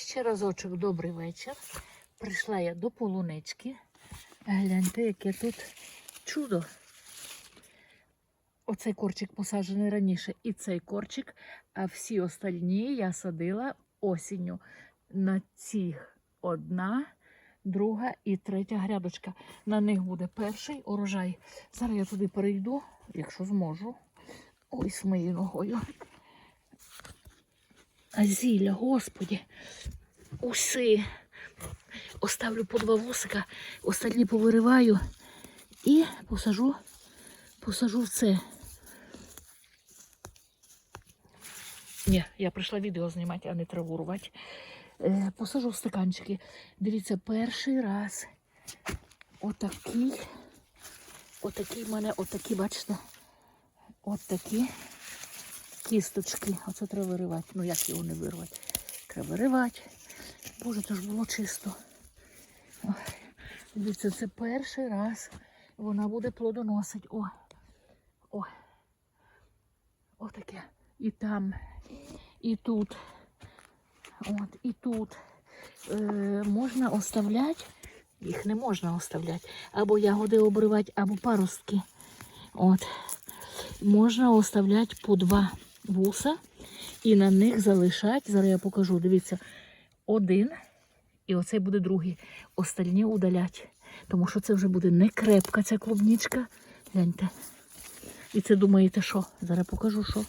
Ще разочок добрий вечір. Прийшла я до полунички. Гляньте, яке тут чудо. Оцей корчик посаджений раніше, і цей корчик, а всі остальні я садила осінню. На цих одна, друга і третя грядочка. На них буде перший урожай. Зараз я туди перейду, якщо зможу. Ой, з моєю ногою. Зілля, господі, уси. Оставлю по два вусика, остальні повириваю і посажу, посажу в це. Ні, я прийшла відео знімати, а не траву рвати. Е, посажу в стаканчики. Дивіться, перший раз отакий, отакий в мене, отакі, бачите, отакі кісточки. Оце треба виривати. Ну як його не вирвати? Треба виривати. Боже, це ж було чисто. Ой, Дивіться, це перший раз вона буде плодоносити. О, о. Отаке. І там, і тут. От, і тут. Е, можна оставляти, їх не можна оставляти. Або ягоди обривати, або паростки. От. Можна оставляти по два вуса і на них залишати. Зараз я покажу. Дивіться, один, і оцей буде другий. Остальні удалять. Тому що це вже буде не крепка ця клубничка. Гляньте. І це думаєте, що? Зараз покажу, що.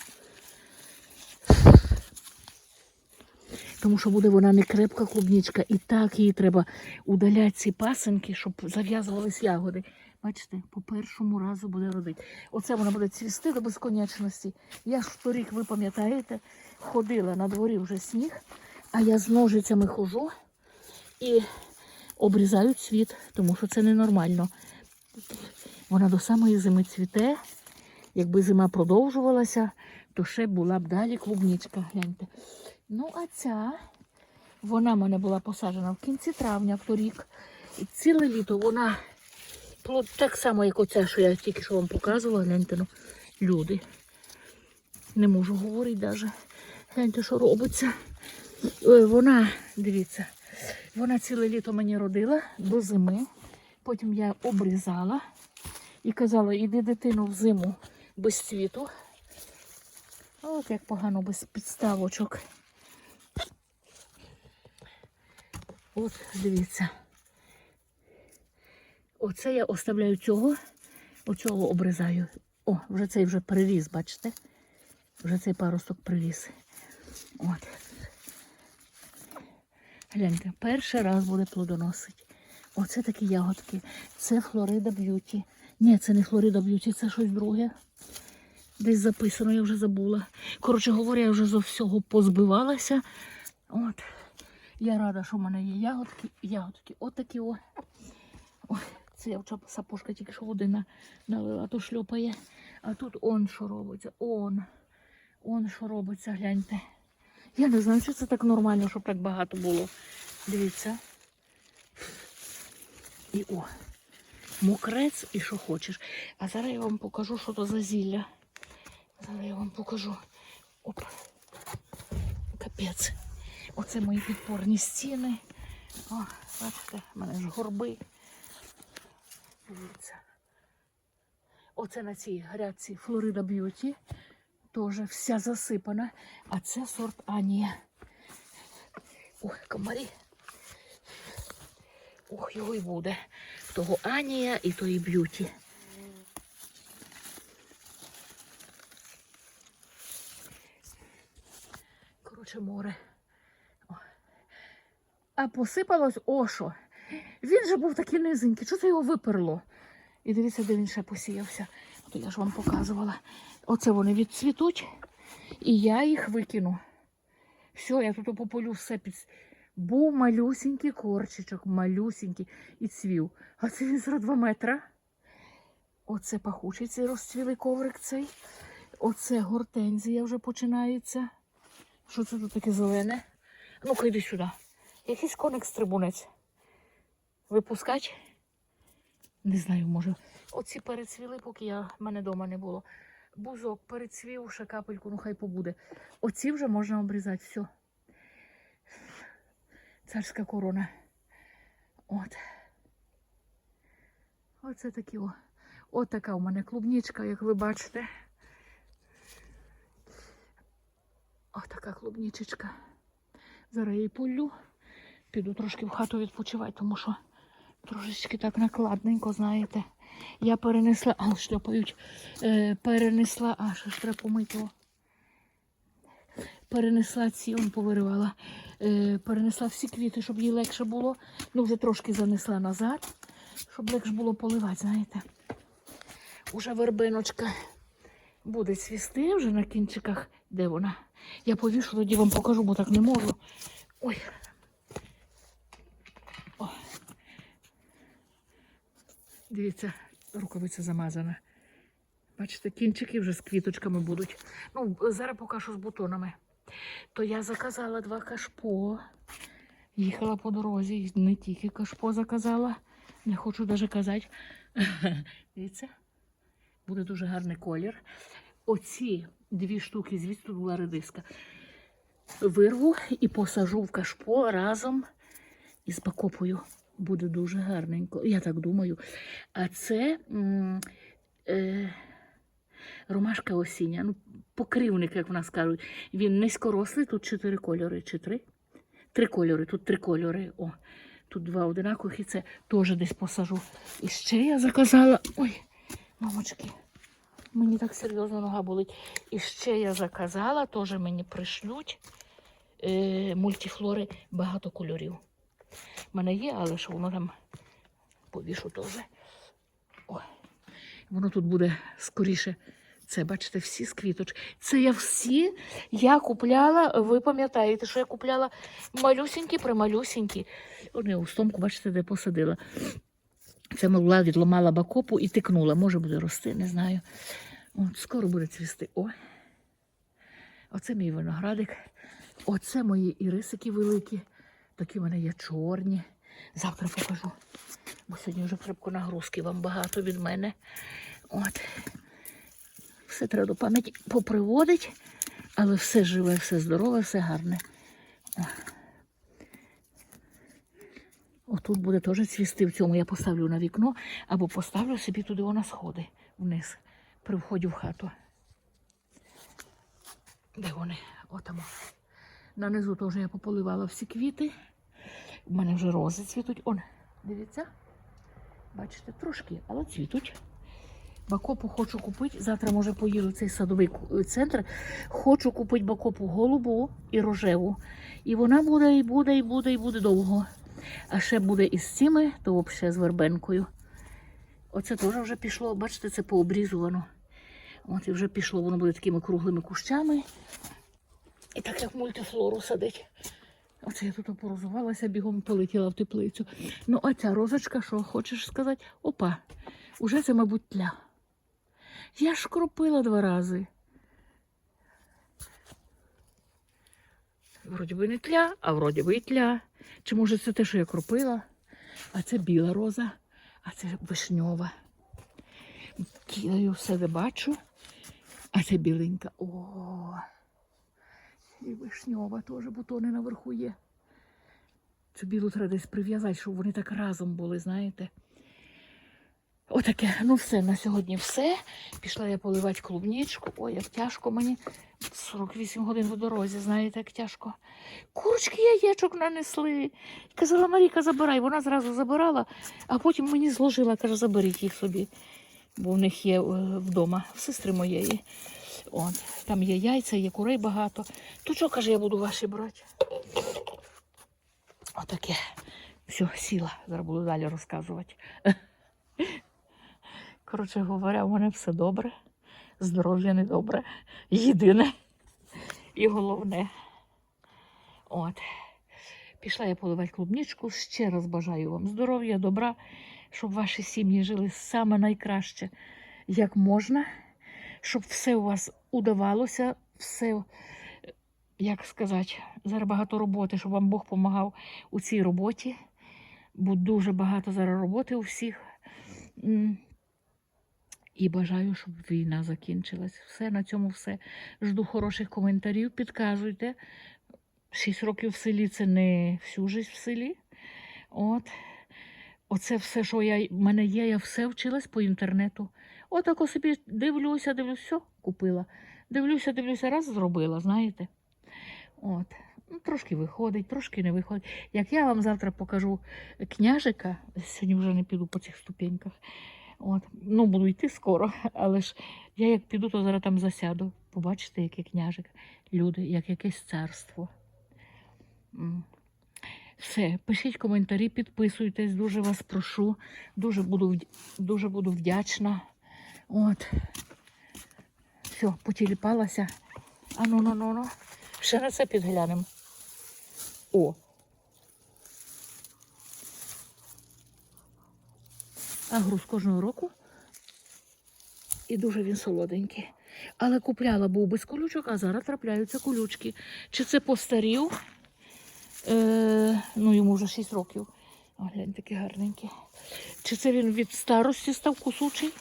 Тому що буде вона не крепка клубничка. І так її треба удаляти ці пасенки, щоб зав'язувались ягоди. Бачите, по першому разу буде родити. Оце вона буде цвісти до безконечності. Я ж торік, ви пам'ятаєте, ходила на дворі вже сніг, а я з ножицями хожу і обрізаю цвіт, тому що це ненормально. Вона до самої зими цвіте. Якби зима продовжувалася, то ще була б далі клубничка. Гляньте. Ну, а ця, вона в мене була посаджена в кінці травня торік. І ціле літо вона плод так само, як оця, що я тільки що вам показувала. Гляньте, ну, люди. Не можу говорити навіть. Гляньте, що робиться. Е, Вона, дивіться, вона ціле літо мені родила до зими. Потім я обрізала і казала, іди дитину в зиму без цвіту. От як погано без підставочок. От, дивіться. Оце я оставляю цього, оцього обрізаю. О, вже цей вже приріс, бачите? Вже цей паросток приріс. От. Гляньте, перший раз буде плодоносить. Оце такі ягодки. Це Флорида Б'юті. Ні, це не Флорида Б'юті, це щось друге. Десь записано, я вже забула. Коротше говоря, я вже зо всього позбивалася. От. Я рада, що в мене є ягодки. Ягодки. Отакі о. Ой, це я вчора сапожка тільки що води на- налила, то шльопає. А тут он що робиться. Он. Он що робиться, гляньте. Я не знаю, чи це так нормально, щоб так багато було. Дивіться. І о. Мокрець і що хочеш. А зараз я вам покажу, що то за зілля. Зараз я вам покажу. Оп. Капець. Оце мої підпорні стіни. О, бачите, в мене ж горби. Дивіться. Оце на цій грядці Флорида Б'юті. Теж вся засипана. А це сорт Анія. Ой, комарі. Ох, його й буде. Того Анія і тої б'юті. Коротше, море. Посипалось ошо. Він же був такий низенький. Що це його виперло? І дивіться, де він ще посіявся. То я ж вам показувала. Оце вони відцвітуть. І я їх викину. Все, я тут пополю все під. Був малюсінький корчичок, малюсінький і цвів. А це він за 2 метра. Оце пахучий цей розцвілий коврик цей. Оце гортензія вже починається. Що це тут таке зелене? Ну-ка йди сюди. Якийсь коник стрибунець. Випускать? Не знаю, може. Оці перецвіли, поки я, в мене вдома не було. Бузок перецвів, ще капельку, ну хай побуде. Оці вже можна обрізати, все. Царська корона. От. Оце такі о. От така у мене клубничка, як ви бачите. Ось така клубничечка. Зараз її полю. Піду трошки в хату відпочивати, тому що трошечки так накладненько, знаєте. Я перенесла, а шльопають, е, перенесла, а що ж треба помити. Перенесла ці, он повиривала, е, перенесла всі квіти, щоб їй легше було. Ну, вже трошки занесла назад, щоб легше було поливати, знаєте. Уже вербиночка буде цвісти вже на кінчиках. Де вона? Я повішу, тоді вам покажу, бо так не можу. Ой. Дивіться, рукавиця замазана. Бачите, кінчики вже з квіточками будуть. Ну, зараз покажу з бутонами. То я заказала два кашпо. Їхала по дорозі, не тільки кашпо заказала. Не хочу навіть казати. Дивіться, буде дуже гарний колір. Оці дві штуки, звідси тут була редиска. Вирву і посажу в кашпо разом із бакопою. Буде дуже гарненько. Я так думаю. А це е, ромашка осіння. Ну, покривник, як в нас кажуть. Він низькорослий, тут чотири кольори. Чи три? Три кольори, тут три кольори. О, тут два одинакових і це теж десь посажу. І ще я заказала. Ой, мамочки, мені так серйозно нога болить. І ще я заказала, теж мені пришлють е, мультифлори багато кольорів. У мене є, але що воно там повішу теж. Воно тут буде скоріше. Це, бачите, всі з квіточок. Це я всі я купляла, ви пам'ятаєте, що я купляла малюсінькі, прималюсінькі. Вони у стомку, бачите, де посадила. Це мала відламала бакопу і тикнула. Може буде рости, не знаю. От, скоро буде цвісти. О. Оце мій виноградик. Оце мої ірисики великі. Такі в мене є чорні. Завтра покажу. Бо сьогодні вже крепко нагрузки вам багато від мене. От. Все треба до пам'яті поприводити, але все живе, все здорове, все гарне. Отут буде теж цвісти в цьому. Я поставлю на вікно або поставлю собі туди вона сходи вниз при вході в хату. Де вони? Отамо. Нанизу теж я пополивала всі квіти. У мене вже рози цвітуть. Он, дивіться. Бачите, трошки, але цвітуть. Бакопу хочу купити. Завтра, може, поїду в цей садовий центр. Хочу купити бакопу голубу і рожеву. І вона буде, і буде, і буде, і буде довго. А ще буде із цими, то взагалі з вербенкою. Оце теж вже пішло, бачите, це пообрізувано. От і вже пішло, воно буде такими круглими кущами. І так як мультифлору садить. Оце я тут порозувалася, бігом полетіла в теплицю. Ну, а ця розочка, що хочеш сказати? Опа, уже це, мабуть, тля. Я ж кропила два рази. Вроді би не тля, а вроді би і тля. Чи може це те, що я кропила? А це біла роза, а це вишньова. Кидаю все, де бачу. А це біленька. О, і вишньова теж бутони наверху є. Цю білу треба десь прив'язати, щоб вони так разом були, знаєте. Отаке, ну все, на сьогодні все. Пішла я поливати клубничку. Ой, як тяжко мені. 48 годин в дорозі, знаєте, як тяжко. Курочки яєчок нанесли. Казала, Маріка, забирай. Вона зразу забирала, а потім мені зложила, каже, заберіть їх собі. Бо в них є е, вдома, в сестри моєї. От, там є яйця, є курей багато. То що, каже, я буду ваші брати? Отаке. Все, сіла. Зараз буду далі розказувати. Коротше говоря, у мене все добре. Здоров'я не добре. Єдине і головне. От. Пішла я поливати клубничку. Ще раз бажаю вам здоров'я, добра, щоб ваші сім'ї жили саме найкраще, як можна, щоб все у вас удавалося, все, як сказати, зараз багато роботи, щоб вам Бог допомагав у цій роботі. Бо дуже багато зараз роботи у всіх. І бажаю, щоб війна закінчилась. Все на цьому все. Жду хороших коментарів. Підказуйте, 6 років в селі це не всю життя в селі. От. Оце все, що я, в мене є, я все вчилась по інтернету. Отако собі дивлюся, дивлюся, все, купила. Дивлюся, дивлюся, раз зробила, знаєте. От. Ну, трошки виходить, трошки не виходить. Як я вам завтра покажу княжика, сьогодні вже не піду по цих ступеньках. От. Ну, буду йти скоро, але ж я як піду, то зараз там засяду. Побачите, який княжик. Люди, як якесь царство. Все, пишіть коментарі, підписуйтесь, дуже вас прошу. Дуже буду, дуже буду вдячна. От. Все, потіліпалася. А ну ну ну ну. Ще на це підглянемо. О. Агрус кожного року. І дуже він солоденький. Але купляла був без колючок, а зараз трапляються колючки. Чи це постарів? Е, ну, йому вже 6 років. О, глянь, такий гарненький. Чи це він від старості став кусучий?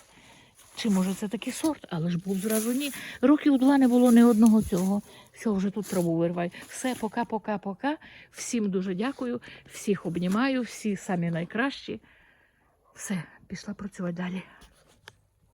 Чи може це такий сорт? Але ж був зразу ні. Років два не було ні одного цього. Все, вже тут траву вирвай. Все, пока, пока, пока. Всім дуже дякую, всіх обнімаю, всі самі найкращі. Все, пішла працювати далі.